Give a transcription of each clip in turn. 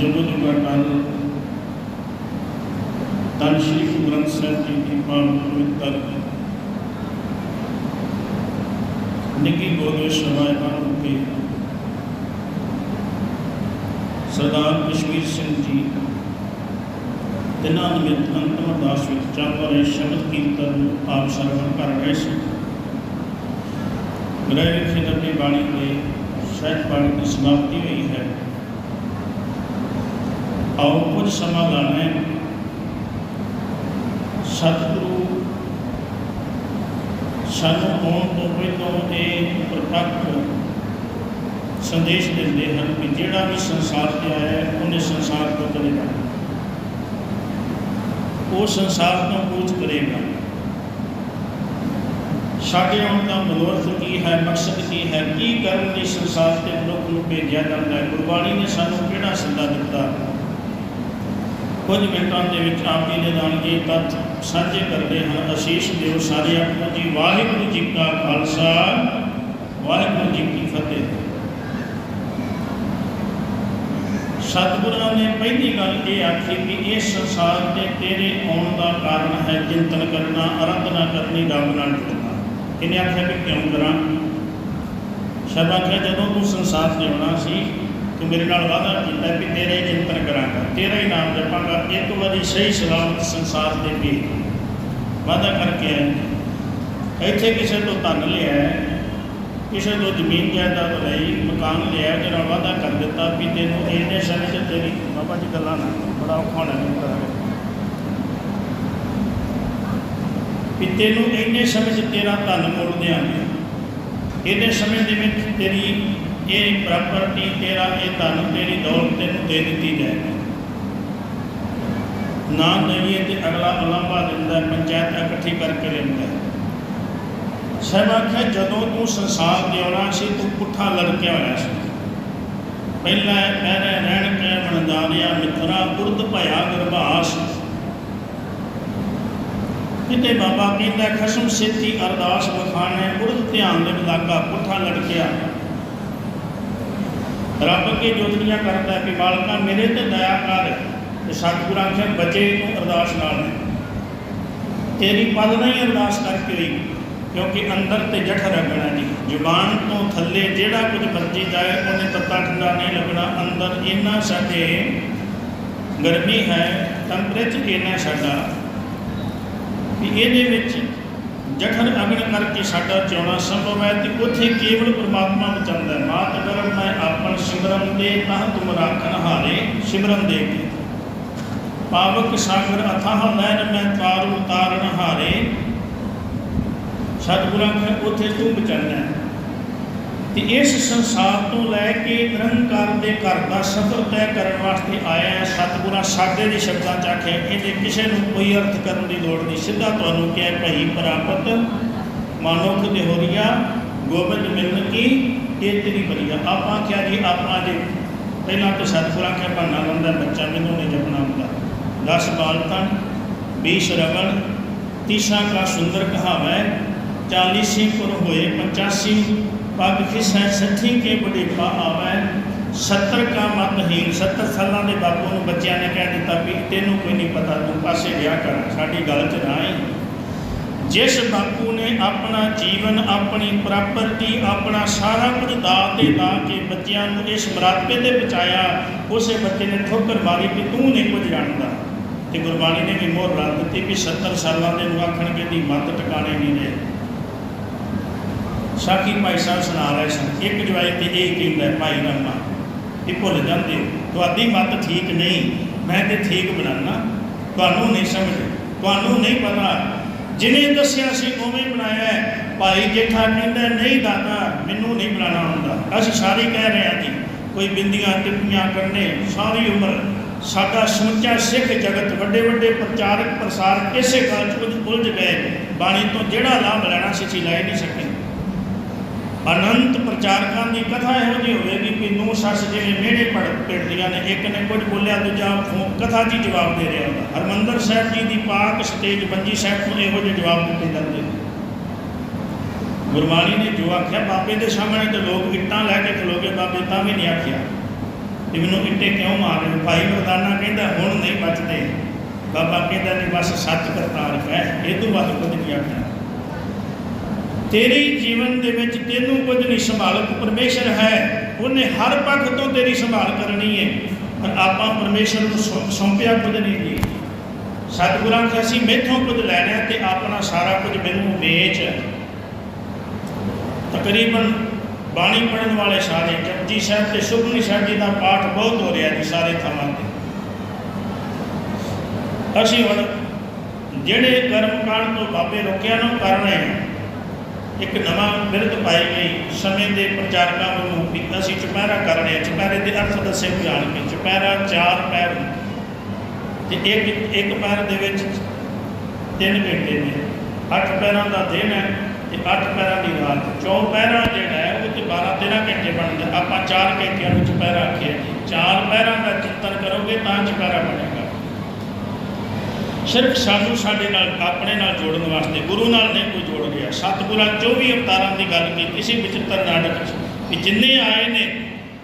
ਜਦੋਂ ਜੁਗਾ ਕੱਲ ਤਨ ਸ਼੍ਰੀ ਗੁਰੂ ਗ੍ਰੰਥ ਸਾਹਿਬ ਜੀ ਦੀ ਪਾਵਨ ਪਵਿੱਤਰ ਨਿੱਕੀ ਗੋਦੇ ਸਮਾਏ ਬਣ ਕੇ ਸਰਦਾਰ ਕਸ਼ਮੀਰ ਸਿੰਘ ਜੀ ਤਿੰਨਾਂ ਨਿਮਿਤ ਅੰਤਮ ਅਰਦਾਸ ਵਿੱਚ ਚੱਲ ਰਹੇ ਸ਼ਬਦ ਕੀਰਤਨ ਨੂੰ ਆਪ ਸਰਵਣ ਕਰ ਰਹੇ ਸੀ। ਗ੍ਰਹਿ ਖੇਤਰ ਦੀ ਬਾਣੀ ਦੇ ਸ਼ਾਇਦ ਬਾਣੀ ਦੀ ਸਮਾਪਤੀ ਹੋਈ ਹੈ। ਆਓ ਕੁਝ ਸਮਾਂ ਲਾਣਾ। ਸਤਿਗੁਰੂ, ਸਾਨੂੰ ਆਉਣ ਤੋਂ ਪਹਿਲਾਂ ਇਹ ਪ੍ਰਤੱਖ ਸੰਦੇਸ਼ ਦਿੰਦੇ ਹਨ ਕਿ ਜਿਹੜਾ ਵੀ ਸੰਸਾਰ ਤੇ ਆਇਆ ਹੈ, ਉਹਨੇ ਸੰਸਾਰ ਤੋਂ ਚਲੇ ਜਾਣਾ ਉਹ ਸੰਸਾਰ ਤੋਂ ਕੂਚ ਕਰੇਗਾ। ਸਾਡੇ ਆਉਣ ਦਾ ਮਨੋਰਥ ਕੀ ਹੈ, ਮਕਸਦ ਕੀ ਹੈ, ਕੀ ਕਰਨ ਲਈ ਸੰਸਾਰ ਤੇ ਮਨੁੱਖ ਨੂੰ ਭੇਜਿਆ ਜਾਂਦਾ ਹੈ? ਗੁਰਬਾਣੀ ਨੇ ਸਾਨੂੰ ਕਿਹੜਾ ਸੰਦਾ ਦਿੱਤਾ? ਕੁਝ ਮਿੰਟਾਂ ਦੇ ਵਿੱਚ ਆਪ ਜੀ ਦੇ ਨਾਲ ਇਹ ਤੱਥ ਸਾਂਝੇ ਕਰਦੇ ਹਾਂ। ਅਸ਼ੀਸ਼ ਦਿਓ ਸਾਰੇ ਆਪੋ ਜੀ ਵਾਹਿਗੁਰੂ ਜੀ ਕਾ ਖਾਲਸਾ, ਵਾਹਿਗੁਰੂ ਜੀ ਕੀ ਫਤਿਹ। ਸਤਿਗੁਰਾਂ ਨੇ ਪਹਿਲੀ ਗੱਲ ਇਹ ਆਖੀ ਕਿ ਇਹ ਸੰਸਾਰ ਤੇ ਤੇਰੇ ਆਉਣ ਦਾ ਕਾਰਨ ਹੈ ਚਿੰਤਨ ਕਰਨਾ, ਅਰਾਧਨਾ ਕਰਨੀ ਰੱਬ ਨਾਲ ਜੁੜਨਾ ਇਹਨੇ ਆਖਿਆ ਕਿ ਕਿਉਂ ਕਰਾਂ? ਸ਼ਬਦ ਆਖਿਆ ਜਦੋਂ ਤੂੰ ਸੰਸਾਰ ਤੇ ਆਉਣਾ ਸੀ ਤੂੰ ਮੇਰੇ ਨਾਲ ਵਾਅਦਾ ਕੀਤਾ ਕਿ ਤੇਰੇ ਚਿੰਤਨ ਕਰਾਂਗਾ। ਤੇਰਾ ਹੀ ਨਾਮ ਜਪਾਂਗਾ। ਇੱਕ ਵਾਰੀ ਸਹੀ ਸਲਾਮਤ ਸੰਸਾਰ ਤੇ ਵੀ ਵਾਅਦਾ ਕਰਕੇ ਆਏ ਇੱਥੇ ਕਿਸੇ ਤੋਂ ਧਨ ਲਿਆ ਕਿਸੇ ਤੋਂ ਜ਼ਮੀਨ ਜਾਇਦਾਦ ਲਈ ਮਕਾਨ ਲਿਆ ਜਿਹੜਾ ਵਾਅਦਾ ਕਰ ਦਿੱਤਾ ਵੀ ਤੈਨੂੰ ਇੰਨੇ ਸਮੇਂ 'ਚ ਤੇਰੀ ਬਾਬਾ ਜੀ ਗੱਲਾਂ ਨਾ ਬੜਾ ਔਖਾ ਹੋਣਾ ਮੈਨੂੰ ਕਰਾਂਗੇ ਵੀ ਤੈਨੂੰ ਇੰਨੇ ਸਮੇਂ 'ਚ ਤੇਰਾ ਧਨ ਮੋੜ ਦਿਆਂਗੇ। ਇਹਦੇ ਸਮੇਂ ਦੇ ਵਿੱਚ ਤੇਰੀ ਇਹ ਪ੍ਰਾਪਰਟੀ ਤੇਰਾ, ਇਹ ਧਨ ਤੇਰੀ ਦੌਲਤ ਤੈਨੂੰ ਦੇ ਦਿੱਤੀ ਜਾਏਗੀ। ਨਾ ਦੇਈਏ ਤੇ ਅਗਲਾ ਅਲੰਬਾ ਦਿੰਦਾ ਪੰਚਾਇਤ ਇਕੱਠੀ ਕਰਕੇ ਲੈਂਦਾ ਹੈ। ਆਖਿਆ, ਜਦੋਂ ਤੂੰ ਸੰਸਾਰ ਦੇ ਆਉਣਾ ਸੀ, ਤੂੰ ਪੁੱਠਾ ਲੜਕਿਆ ਹੋਇਆ ਸੀ। ਪਹਿਲਾਂ ਪਹਿਰੇ ਰਹਿਣ ਕੇ ਬਣਦਾਰਿਆ ਮਿੱਤਰਾ ਉਰਦ ਭਇਆ ਗਰਭਾਸ। ਕਿਤੇ ਬਾਬਾ ਕਹਿੰਦਾ, ਖਸਮ ਸੇਤੀ ਅਰਦਾਸ ਬਖਾਨੇ ਉਰਦ ਧਿਆਨ ਦੇ ਲਾਗਾ ਪੁੱਠਾ ਲੜਕਿਆ। ਰੱਬ ਅੱਗੇ ਜੋਤਨੀਆਂ ਕਰਦਾ ਕਿ ਮਾਲਕਾ ਮੇਰੇ ਤੇ ਦਇਆ ਕਰ ਤੇ ਸਤਿਗੁਰਾਂ ਆਖਿਆ ਬਚੇ ਤੂੰ ਅਰਦਾਸ ਨਾਲ ਤੇਰੀ ਪਦ ਨਹੀਂ ਅਰਦਾਸ ਕਰਕੇ ਹੋਈ ਕਿਉਂਕਿ ਅੰਦਰ ਤੇ ਜਠ ਰੱਖਣਾ ਜੀ। ਜ਼ੁਬਾਨ ਤੋਂ ਥੱਲੇ ਜਿਹੜਾ ਕੁਝ ਵਰਜੀ ਜਾਏ, ਉਹਨੇ ਤੱਤਾ ਠੰਡਾ ਨਹੀਂ ਲੱਗਣਾ। ਅੰਦਰ ਇੰਨਾ ਸਾਡੇ ਗਰਮੀ ਹੈ ਟੈਂਪਰੇਚਰ ਇੰਨਾ ਸਾਡਾ। ਵੀ ਇਹਦੇ ਵਿੱਚ ਜਠਰ ਅਗਨ ਕਰਕੇ ਸਾਡਾ ਚੋਣਾ ਸੰਭਵ ਹੈ ਤੇ ਉੱਥੇ ਕੇਵਲ ਪ੍ਰਮਾਤਮਾ ਬਚਾਉਂਦਾ ਹੈ। ਮਾਤ ਕਰਮ ਮੈਂ ਆਪਨ ਸਿਮਰਨ ਦੇ, ਤਾਂ ਤੁਮ ਰਾਖਨ ਹਾਰੇ ਸਿਮਰਨ ਦੇ ਕੇ। ਪਾਵਕ ਸਾਗਰ ਅਥਾਹ ਲੈਨ ਮੈਂ ਤਾਰੂ ਤਾਰਨ ਹਾਰੇ। ਸਤਿਗੁਰਾਂ ਨੇ ਉੱਥੇ ਤੂੰ ਬਚਾਉਣਾ ਹੈ। ਤੇ ਇਸ ਸੰਸਾਰ ਤੋਂ ਲੈ ਕੇ ਨਿਰੰਕਾਰ ਦੇ ਘਰ ਦਾ ਸਫ਼ਰ ਤੈਅ ਕਰਨ ਵਾਸਤੇ ਆਇਆ ਹੈ। ਸਤਿਗੁਰਾਂ, ਸਾਡੇ ਦੇ ਸ਼ਬਦਾਂ ਚ ਆਖਿਆ, ਇਹਦੇ ਕਿਸੇ ਨੂੰ ਕੋਈ ਅਰਥ ਕਰਨ ਦੀ ਲੋੜ ਨਹੀਂ। ਸਿੱਧਾ ਤੁਹਾਨੂੰ ਕਿਹਾ, ਭਈ ਪ੍ਰਾਪਤ ਮਾਨੁਖ ਦੇ ਹੋਰੀਆ ਗੋਬਿੰਦ ਮਿਲਨ ਕੀ? ਇਹ ਤੇਰੀ ਬਰੀਆ ਆਪਾਂ ਕਿਹਾ ਜੀ, ਆਪਾਂ ਜੇ ਪਹਿਲਾਂ ਤਾਂ ਸਤਿਗੁਰਾਂ ਕੇ ਭਾਨਾ ਲੰਦਾ ਬੱਚਾ ਮੈਨੂੰ ਨਹੀਂ ਜਪਣਾ ਹੁੰਦਾ। 10 ਬਾਲਤਨ 20 ਰਵਣ ਤੀਸਾ ਕਾ ਸੁੰਦਰ ਕਹਾਵੈ ਚਾਲੀਸੀ ਪੁਰ ਹੋਏ 85 ਪਗ ਖਿਸੈ ਸੱਠੀ ਕੇ ਬੁਢੇਪਾ ਆਵੈ। 70 ਕਾ ਮਤਹੀਨ 70 ਸਾਲਾਂ ਦੇ ਬਾਪੂ ਨੂੰ ਬੱਚਿਆਂ ਨੇ ਕਹਿ ਦਿੱਤਾ ਵੀ ਤੈਨੂੰ ਕੋਈ ਨਹੀਂ ਪਤਾ, ਤੂੰ ਪਾਸੇ ਵਿਆਹ ਕਰ, ਸਾਡੀ ਗੱਲ 'ਚ ਨਾ ਆਈ। ਜਿਸ ਬਾਪੂ ਨੇ ਆਪਣਾ ਜੀਵਨ, ਆਪਣੀ ਪ੍ਰਾਪਰਟੀ, ਆਪਣਾ ਸਾਰਾ ਕੁਝ ਦਾਅ ਤੇ ਲਾ ਕੇ ਬੱਚਿਆਂ ਨੂੰ ਇਸ ਮਰਾਤਬੇ ਤੇ ਪਹੁੰਚਾਇਆ, ਉਸੇ ਬੱਚੇ ਨੇ ਠੋਕਰ ਮਾਰੀ ਕਿ ਤੂੰ ਨਹੀਂ ਕੁਝ ਜਾਣਦਾ। ਤੇ ਗੁਰਬਾਣੀ ਨੇ ਵੀ ਮੋਹਰ ਲਾ ਦਿੱਤੀ ਵੀ 70 ਸਾਲਾਂ ਦੇ ਨੂੰ ਆਖਣਗੇ ਦੀ ਮੱਤ ਟਿਕਾਣੇ ਨਹੀਂ ਰਹੇ ਸਾਖੀ ਭਾਈ ਸਾਹਿਬ ਸੁਣਾ ਰਹੇ ਸਨ ਇੱਕ ਜਵਾਈ ਤੇ ਇਹ ਕਹਿੰਦਾ ਹੈ, ਭਾਈ ਰਾਮਾ ਇਹ ਭੁੱਲ ਜਾਂਦੇ ਤੁਹਾਡੀ ਮੱਤ ਠੀਕ ਨਹੀਂ। ਮੈਂ ਤੇ ਠੀਕ ਬਣਾਉਣਾ ਤੁਹਾਨੂੰ ਨਹੀਂ ਸਮਝ ਤੁਹਾਨੂੰ ਨਹੀਂ ਪਤਾ। ਜਿਹਨੇ ਦੱਸਿਆ ਸੀ ਉਵੇਂ ਬਣਾਇਆ ਭਾਈ ਜੇਠਾ ਕਹਿੰਦਾ ਨਹੀਂ ਦਾਦਾ ਮੈਨੂੰ ਨਹੀਂ ਬਣਾਉਣਾ ਹੁੰਦਾ। ਅਸੀਂ ਸਾਰੇ ਕਹਿ ਰਹੇ ਹਾਂ ਜੀ ਕੋਈ ਬਿੰਦੀਆਂ ਟਿੱਪੀਆਂ ਕਰਨੇ ਸਾਰੀ ਉਮਰ ਸਾਡਾ ਸਮੁੱਚਾ ਸਿੱਖ ਜਗਤ ਵੱਡੇ ਵੱਡੇ ਪ੍ਰਚਾਰਕ ਪ੍ਰਸਾਰਕ ਇਸੇ ਗੱਲ 'ਚ ਉਲਝ- ਉਲਝ ਗਏ। ਬਾਣੀ ਤੋਂ ਜਿਹੜਾ ਲਾਭ ਲੈਣਾ ਸੀ ਅਸੀਂ ਲੈ ਨਹੀਂ ਸਕੇ। ਅਨੰਤ ਪ੍ਰਚਾਰਕਾਂ ਦੀ ਕਥਾ ਇਹੋ ਜਿਹੀ ਹੋਵੇਗੀ ਕਿ ਨੂੰ ਸੱਸ ਜਿਵੇਂ ਮਿਹੜੇ ਪੜ ਪਿੜਦੀਆਂ ਨੇ, ਇੱਕ ਨੇ ਕੁਝ ਬੋਲਿਆ, ਦੂਜਾ ਫੋ- ਕਥਾ ਜੀ ਜਵਾਬ ਦੇ ਰਿਹਾ ਹੁੰਦਾ। ਹਰਮੰਦਰ ਸਾਹਿਬ ਜੀ ਦੀ ਪਾਕ ਸਟੇਜ ਬੰਜੀ ਸਾਹਿਬ ਨੂੰ ਇਹੋ ਜਿਹੇ ਜਵਾਬ ਦਿੱਤੇ ਜਾਂਦੇ ਨੇ। ਗੁਰਬਾਣੀ ਨੇ ਜੋ ਆਖਿਆ, ਬਾਬੇ ਦੇ ਸਾਹਮਣੇ ਤੇ ਲੋਕ ਇੱਟਾਂ ਲੈ ਕੇ ਖਲੋਗੇ ਬਾਬੇ ਤਾਂ ਵੀ ਨਹੀਂ ਆਖਿਆ। ਵੀ ਮੈਨੂੰ ਇੱਟੇ ਕਿਉਂ ਮਾਰ? ਰਹੇ ਭਾਈ ਮਰਦਾਨਾ ਕਹਿੰਦਾ, ਹੁਣ ਨਹੀਂ ਬਚਦੇ। ਬਾਬਾ ਕਹਿੰਦਾ ਜੀ, ਬਸ ਸੱਚ ਕਰਤਾਰ ਕਹਿ ਇਹ ਤੋਂ ਵੱਧ ਕੁਝ ਨਹੀਂ ਆਖਿਆ। ਤੇਰੇ ਜੀਵਨ ਦੇ ਵਿੱਚ ਤੈਨੂੰ ਕੁਝ ਨਹੀਂ ਸੰਭਾਲਕ ਪਰਮੇਸ਼ਰ ਹੈ। ਉਹਨੇ ਹਰ ਪੱਖ ਤੋਂ ਤੇਰੀ ਸੰਭਾਲ ਕਰਨੀ ਹੈ। ਪਰ ਆਪਾਂ ਪਰਮੇਸ਼ਰ ਨੂੰ ਸੌ- ਸੌਂਪਿਆ ਕੁਝ ਨਹੀਂ ਜੀ। ਸਤਿਗੁਰਾਂ ਕਿ ਅਸੀਂ ਮੈਥੋਂ ਕੁਝ ਲੈਣਾ ਹੈ ਤੇ ਆਪਣਾ ਸਾਰਾ ਕੁਝ ਮੈਨੂੰ ਵੇਚ। ਤਕਰੀਬਨ ਬਾਣੀ ਪੜਨ ਵਾਲੇ ਸਾਰੇ ਜਪਜੀ ਸਾਹਿਬ ਤੇ ਸੁਖਮਨੀ ਸਾਹਿਬ ਜੀ ਦਾ ਪਾਠ ਬਹੁਤ ਹੋ ਰਿਹਾ ਜੀ ਸਾਰੇ ਥਾਵਾਂ ਤੇ। ਅਸੀਂ ਹੁਣ ਜਿਹੜੇ ਕਰਮ ਕਾਂਡ ਤੋਂ ਬਾਬੇ ਰੋਕਿਆ ਨੂੰ ਕਰ ਰਹੇ ਹਾਂ। ਇੱਕ ਨਵਾਂ ਬਿਰਧ ਪਾਈ ਗਈ ਸਮੇਂ ਦੇ ਪ੍ਰਚਾਰਕਾਂ ਵੱਲੋਂ ਵੀ ਅਸੀਂ ਚੁਪਹਿਰਾ ਕਰ ਰਹੇ ਹਾਂ ਚੁਪਹਿਰੇ ਦੇ ਅਰਥ ਦੱਸੇ ਜਾਣ ਕੇ ਚੁਪਹਿਰਾ ਚਾਰ ਪੈਰ ਤੇ ਇੱਕ ਇੱਕ ਪੈਰ ਦੇ ਵਿੱਚ ਤਿੰਨ ਘੰਟੇ ਨੇ। ਅੱਠ ਪੈਰਾਂ ਦਾ ਦਿਨ ਹੈ ਤੇ ਅੱਠ ਪੈਰਾਂ ਦੀ ਰਾਤ। ਚੌ ਪੈਰਾਂ ਜਿਹੜਾ ਹੈ ਉਹ ਤੇ 12 13 ਘੰਟੇ ਬਣਦਾ। ਆਪਾਂ ਚਾਰ ਘੰਟਿਆਂ ਨੂੰ ਚੁਪਹਿਰਾ ਆਖਿਆ ਚਾਰ ਪੈਰਾਂ ਦਾ ਚਿੰਤਨ ਕਰੋਗੇ ਤਾਂ ਚੁਪਹਿਰਾ ਬਣੇਗਾ। ਸਿਰਫ ਸਾਨੂੰ ਸਾਡੇ ਨਾਲ, ਆਪਣੇ ਨਾਲ ਜੋੜਨ ਵਾਸਤੇ, ਗੁਰੂ ਨਾਲ ਨਹੀਂ ਕੋਈ ਜੋੜ ਸਤਿਗੁਰਾਂ 24 ਅਵਤਾਰਾਂ ਦੀ ਗੱਲ ਕੀਤੀ ਸੀ, ਵਿਚਿੱਤਰ ਨਾਟਕ 'ਚ ਕਿ ਜਿੰਨੇ ਆਏ ਨੇ,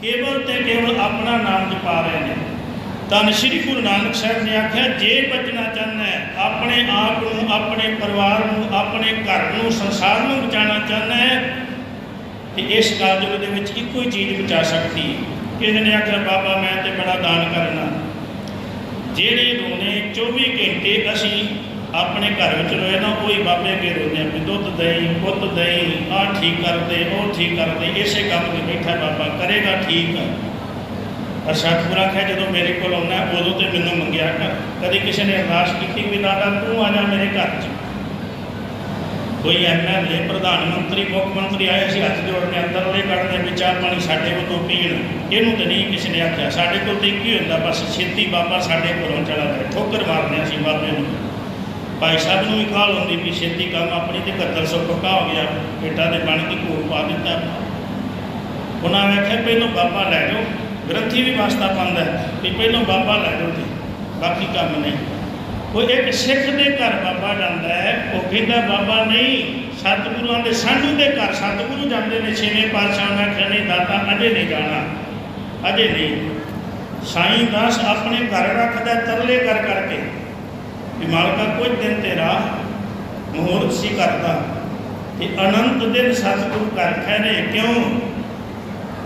ਕੇਵਲ ਤੇ ਕੇਵਲ ਆਪਣਾ ਨਾਮ ਜਪਾ ਰਹੇ ਨੇ। ਤਾਂ ਸ੍ਰੀ ਗੁਰੂ ਨਾਨਕ ਸਾਹਿਬ ਨੇ ਆਖਿਆ, ਜੇ ਬਚਣਾ ਚਾਹੁੰਦਾ ਹੈ, ਆਪਣੇ ਆਪ ਨੂੰ, ਆਪਣੇ ਪਰਿਵਾਰ ਨੂੰ, ਆਪਣੇ ਘਰ ਨੂੰ, ਸੰਸਾਰ ਨੂੰ ਬਚਾਉਣਾ ਚਾਹੁੰਦਾ ਹੈ, ਤੇ ਇਸ ਕਾਲਯੁਗ ਦੇ ਵਿੱਚ ਇੱਕੋ ਹੀ ਚੀਜ਼ ਬਚਾ ਸਕਦੀ ਹੈ। ਕਿਸੇ ਨੇ ਆਖਿਆ, ਬਾਬਾ, ਮੈਂ ਤੇ ਬੜਾ ਦਾਨ ਕਰਨਾ। ਜਿਹੜੇ ਰੋਣੇ 24 ਘੰਟੇ ਅਸੀਂ ਆਪਣੇ ਘਰ ਵਿੱਚ ਰੋਏ ਨਾ ਉਹੀ ਬਾਬੇ ਅੱਗੇ ਰੋਂਦੇ ਆ, ਵੀ ਦੁੱਧ ਦਹੀਂ ਪੁੱਤ ਦਹੀਂ ਆਹ ਠੀਕ ਕਰਦੇ, ਉਹ ਠੀਕ ਕਰਦੇ, ਇਸੇ ਕੰਮ ਤੇ ਬੈਠਾ ਬਾਬਾ, ਕਰੇਗਾ ਠੀਕ। ਪਰ ਸਤਿਗੁਰਾਂ ਆਖਿਆ ਜਦੋਂ ਮੇਰੇ ਕੋਲ ਆਉਣਾ ਉਦੋਂ ਤੇ ਮੈਨੂੰ ਮੰਗਿਆ ਕਰ। ਕਦੇ ਕਿਸੇ ਨੇ ਅਰਦਾਸ ਕੀਤੀ ਵੀ ਦਾਦਾ, ਤੂੰ ਆ ਜਾ ਮੇਰੇ ਘਰ 'ਚ। ਕੋਈ ਐਮਐਲਏ ਪ੍ਰਧਾਨ ਮੰਤਰੀ, ਮੁੱਖ ਮੰਤਰੀ ਆਏ ਸੀ, ਹੱਥ ਜੋੜਨੇ ਅੰਦਰਲੇ ਕੱਢਦੇ ਵੀ ਚਾਹ ਪਾਣੀ ਸਾਡੇ ਵੱਲੋਂ ਪੀਣ। ਇਹਨੂੰ ਤੇ ਨਹੀਂ ਕਿਸੇ ਨੇ ਆਖਿਆ। ਸਾਡੇ ਕੋਲ ਤੇ ਕੀ ਹੁੰਦਾ, ਬਸ ਛੇਤੀ ਬਾਬਾ ਸਾਡੇ ਕੋਲੋਂ ਚਲਾ ਜਾਏ। ਠੋਕਰ ਮਾਰਦੇ ਅਸੀਂ ਬਾਬੇ ਨੂੰ। ਭਾਈ ਸਾਹਿਬ ਨੂੰ ਵੀ ਕਾਲ ਹੁੰਦੀ ਵੀ ਛੇਤੀ ਕੰਮ ਆਪਣੀ ਤੇ 7100 ਪੱਕਾ ਹੋ ਗਿਆ ਬੇਟਾ ਦੇ ਬਣ ਦੀ ਕੋਲ ਪਾ ਦਿੱਤਾ। ਉਹਨਾਂ ਨੇ ਪਹਿਲੋਂ ਬਾਬਾ ਲੈ ਜਾਓ, ਗ੍ਰੰਥੀ ਵੀ ਵਾਸਤਾ ਪਾਉਂਦਾ ਵੀ ਪਹਿਲੋਂ ਬਾਬਾ ਲੈ ਜਾਓ ਤੇ ਬਾਕੀ ਕੰਮ ਨਹੀਂ। ਉਹ ਇੱਕ ਸਿੱਖ ਦੇ ਘਰ ਬਾਬਾ ਜਾਂਦਾ ਹੈ, ਉਹ ਕਹਿੰਦਾ, ਬਾਬਾ ਨਹੀਂ ਸਤਿਗੁਰੂਆਂ ਦੇ ਸਾਧੂ ਦੇ ਘਰ, ਸਤਿਗੁਰੂ ਜਾਂਦੇ ਨੇ, ਛੇਵੇਂ ਪਾਤਸ਼ਾਹ ਨੇ ਆਖਿਆ ਦਾਤਾ ਅਜੇ ਨਹੀਂ ਜਾਣਾ, ਅਜੇ ਨਹੀਂ। ਸਾਈਂ ਦਾਸ ਆਪਣੇ ਘਰ ਰੱਖਦਾ, ਤਰਲੇ ਕਰ ਕਰਕੇ ਵੀ ਮਾਲਕਾ ਕੁਝ ਦਿਨ ਤੇਰਾ ਮਹੂਰਤ ਸੀ ਕਰਦਾ ਤੇ ਅਨੰਤ ਦਿਨ ਸਤਿਗੁਰੂ ਘਰ ਠਹਿਰੇ। ਕਿਉਂ?